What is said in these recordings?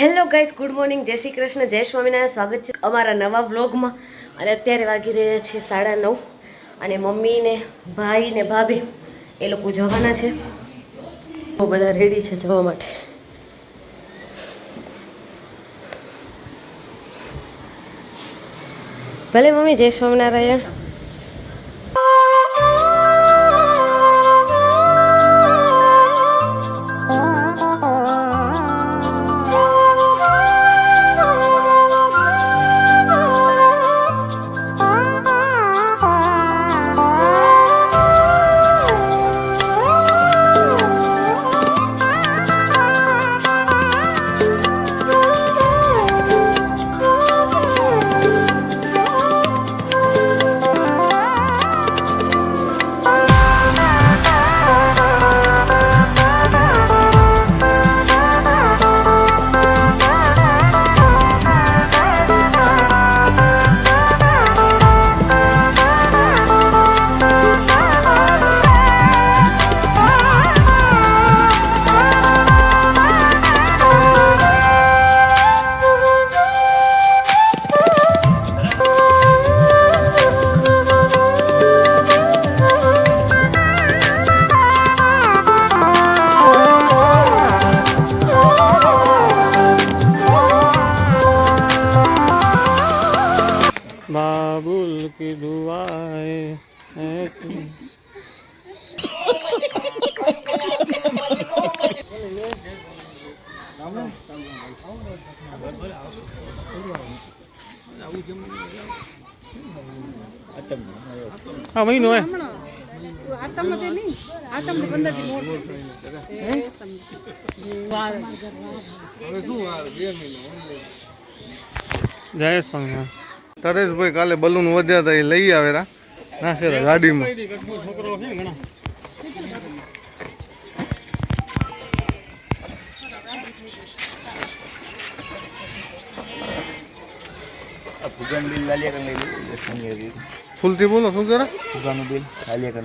Hello guys good morning જય શ્રી કૃષ્ણ, જય સ્વામિનારાયણ. સ્વાગત છે અમારા નવા વ્લોગમાં અને અત્યારે વાગી રહ્યા છે સાડા નવ. અને મમ્મીને, ભાઈને, ભાભી, એ લોકો જવાના છે. બહુ બધા રેડી છે જવા માટે. ભલે મમ્મી, જય સ્વામિનારાયણ. આ મહિનો હે. જય સ્વામી તરેશભાઈ કાલે બલૂન વધ્યા હતા, એ લઈ આવેલા. નાખેલા ગાડીમાં. ફૂલથી બોલો શું જરા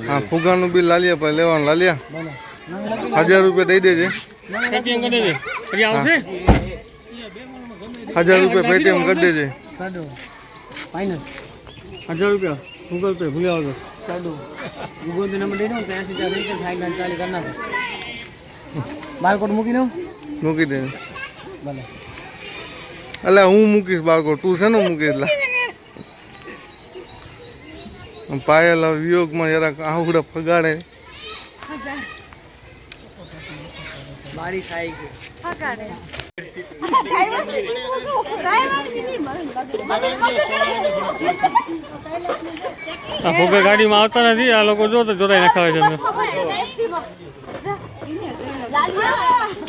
હા ફુગાનું બિલ લાલિયા પાસે લેવાનું લાલિયા હજાર રૂપિયા દઈ દેજે કરી હજાર રૂપિયા પેટીએમ કરી દેજે હજાર રૂપિયા ગૂગલ પે ભૂલી આવજો ગૂગલ પે નંબર દઈ દઉં ત્યાંથી ચાર રીતે સાઈડ ચાલી કરી નાખો બારકોડ મૂકી દઉં મૂકી દે ભલે એટલે હું મૂકીશ બાળકો તું છે ને મૂકીશ લા. પાયલ વિયોગમાં જરાક આવડે ફગાડે. બારી આ ફોગા ગાડીમાં આવતા નથી આ લોકો જો તો જોરાઈ નખાવે છે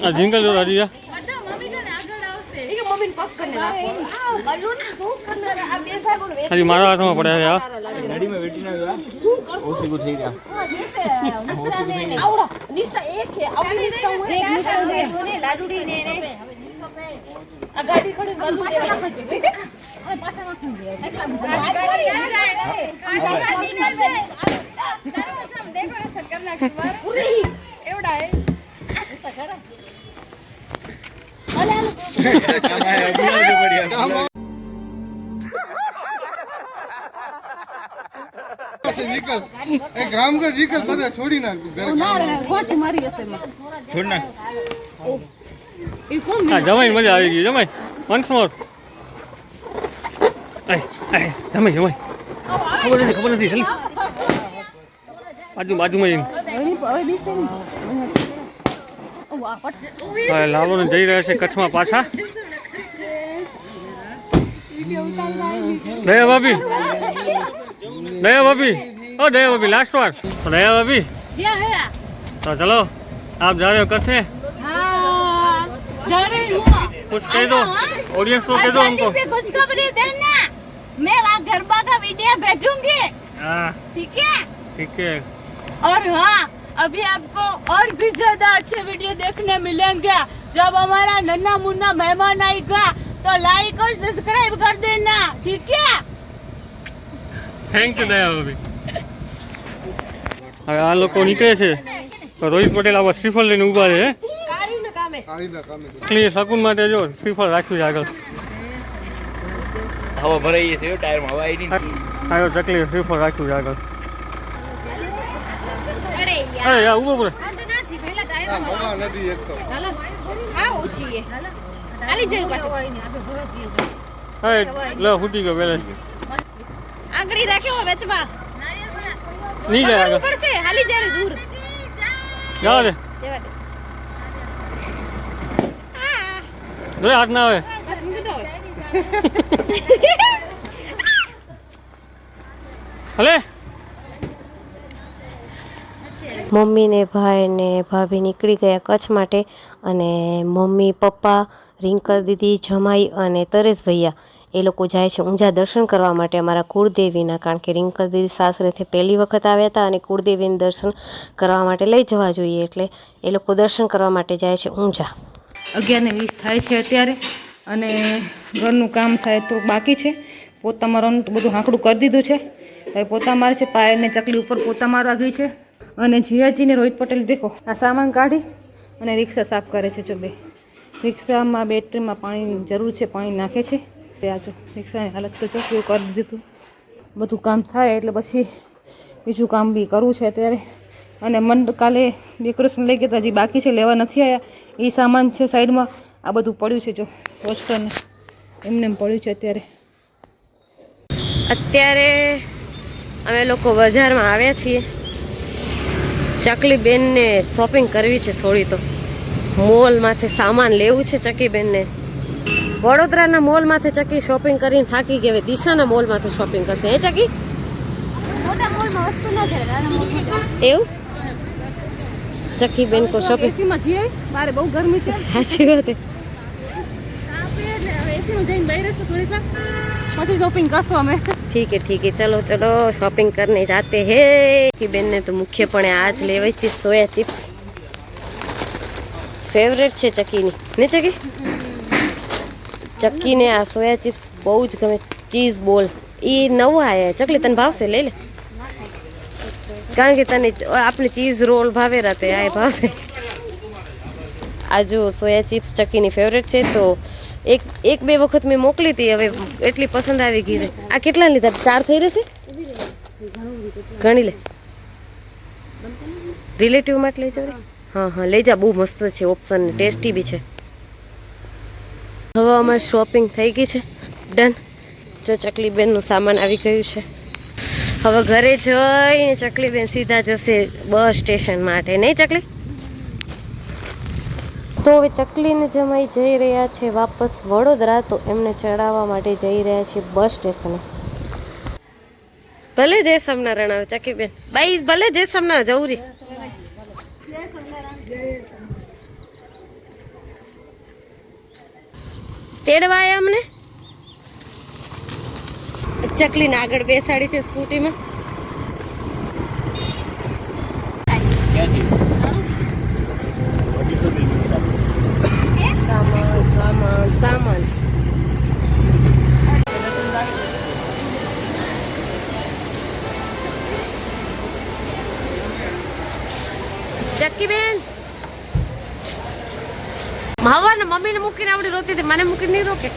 આ જિંગલ જો હજી આ. હજી મારા હાથમાં પડ્યા છે આ ગાડી ખડી જમાઈ, મજા આવી ગઈ, જમાઈ. Once more. જમાઈ જમાઈ. ખબર નથી ખબર નથી, ચાલી. બાજુ, બાજુમાં જઈને. હા લાલો ને જઈ રહ્યા છે કચ્છમાં પાછા દયા ભાભી દયા ભાભી ઓ દયા ભાભી લાસ્ટ વાર તો દયા ભાભી તો ચલો આપ जा रहे हो कच्छ में जा रही हूँ कुछ कह दो ऑडियंस को कह दो जल्दी हमको से खुशखबरी देना मैं वहाँ गरबा का वीडियो भेजूंगी हाँ ठीक है ठीक है और हाँ अभी आपको और भी ज्यादा अच्छे वीडियो देखने मिलेंगे जब हमारा नन्ना मुन्ना मेहमान आएगा तो लाइक और सब्सक्राइब कर देना ठीक है થેન્ક યુ દયા ભાભી હવે આ લોકો નીકળે છે તો રોહિત પટેલ આવા શ્રીફળ લઈને ઊભા છે કાઢીને કામે કાળીના કામે ચકલી શકુન માટે જો શ્રીફળ રાખ્યું છે આગળ હવા ભરાઈ છે ટાયરમાં હવા આવી નહીં આગળ ચકલી શ્રીફળ રાખ્યું છે આગળ અરે અરે યાર. ઊભો ઊભો. આ તો નથી પહેલા ટાયર આ હવા નથી એક તો. હા ઓછી એ. ખાલી જરૂર પાછું. લે ફૂટી ગયો પેલે આંગળી રાખ્યો વચમાં. નહીં જાય આગળ. પડશે. હાલી જ્યારે દૂર. જવા દે. આ, હાથ ના આવે. બસ મૂકી દો હવે. હલે મમ્મી ભાઈને, ભાભી નીકળી ગયા કચ્છ માટે અને મમ્મી, પપ્પા, રિંકલ દીદી, જમાઈ અને તરેશ ભૈયા એ લોકો જાય છે ઊંઝા દર્શન કરવા માટે અમારા કુળદેવીના. કારણ કે રિંકલ દીદી સાસરેથી પહેલી વખત આવ્યા હતા અને કુળદેવીને દર્શન કરવા માટે લઈ જવા જોઈએ એટલે એ લોકો દર્શન કરવા માટે જાય છે ઊંઝા. અગિયાર ને વીસ થાય છે અત્યારે અને ઘરનું કામ થાય તો બાકી છે. પોતા મારવાનું બધું હાંકડું કરી દીધું છે. હવે પોતા મારે છે પાયરને ચકલી ઉપર પોતા મારવા ગઈ છે. અને જીયાજીને રોહિત પટેલ, દેખો, આ સામાન કાઢી અને રિક્ષા સાફ કરે છે, જો બે. રિક્ષામાં, બેટરીમાં પાણીની જરૂર છે, પાણી નાખે છે. તે આ જો, રિક્ષાની હાલત તો જો કેવું કરી દીધું. બધું કામ થાય એટલે પછી બીજું કામ બી કરવું છે અત્યારે. અને મન કાલે ડેકોરેશન લઈ ગયા હજી બાકી છે, લેવા નથી આવ્યા એ સામાન છે સાઈડમાં, આ બધું પડ્યું છે, જો. પોસ્ટરને એમને પડ્યું છે અત્યારે. અત્યારે અમે લોકો બજારમાં આવ્યા છીએ. ચકલી બેનને શોપિંગ કરવી છે થોડી તો. મોલમાંથી સામાન લેવું છે ચકી બેનને વડોદરાના મોલમાંથી ચકી શોપિંગ કરીને થાકી ગઈ હવે દિશાના મોલમાંથી શોપિંગ કરશે. હે ચકી? એવું? ચકી બેન કો શોપિંગ મારે બારે બહુ ગરમી છે. સાચી વાત પછી શોપિંગ કરશું અમે. ઠીક ઠીક ચલો ચલો શોપિંગ કરને જાતે હે. બેન ને તો મુખ્યપણે જ લેવાય છે સોયા ચિપ્સ. ફેવરેટ છે ચકીની ને ચકી ચક્કીને આ સોયા ચિપ્સ બહુ જ ગમે. ચીઝ બોલ. એ નવું આવ્યા ચકલી, તને ભાવશે? લઈ લે. કારણ કે તને આપણે ચીઝ રોલ ભાવે રાતે, આ ભાવશે આ જો સોયા ચિપ્સ ચકીની ફેવરેટ છે, તો એક એક બે વખત મેં મોકલી હતી, હવે એટલી પસંદ આવી ગઈ આ કેટલા લીધા? ચાર થઈ રહેશે ઘણી લે. રિલેટિવ માટે લઈ જાવ હા હા, લઈ જા, બહુ મસ્ત છે ઓપ્શન ટેસ્ટી બી છે. હવે અમારી શોપિંગ થઈ ગઈ છે. ડન જો ચકલી બેનનું સામાન આવી ગયું છે. હવે ઘરે જઈને ચકલી બેન સીધા જશે બસ સ્ટેશન માટે. નહીં ચકલી? તો હવે ચકલીને જમાઈ જઈ રહ્યા છે વાપસ વડોદરા, તો એમને ચડાવવા માટે જઈ રહ્યા છે બસ સ્ટેશને. ભલે જય સમનારાયણ આવે, ચકીબેન. બાઈ, ભલે જય સમના જવું રી. તેડવાય અમને ચકલીને આગળ બેસાડી છે સ્કૂટીમાં સામાન સામાન. ચક્કીબેન! ચક્કી બેન માવા ને મમ્મીને મૂકીને આવડી રોતી હતી. મને મૂકીને નહીં રોકે.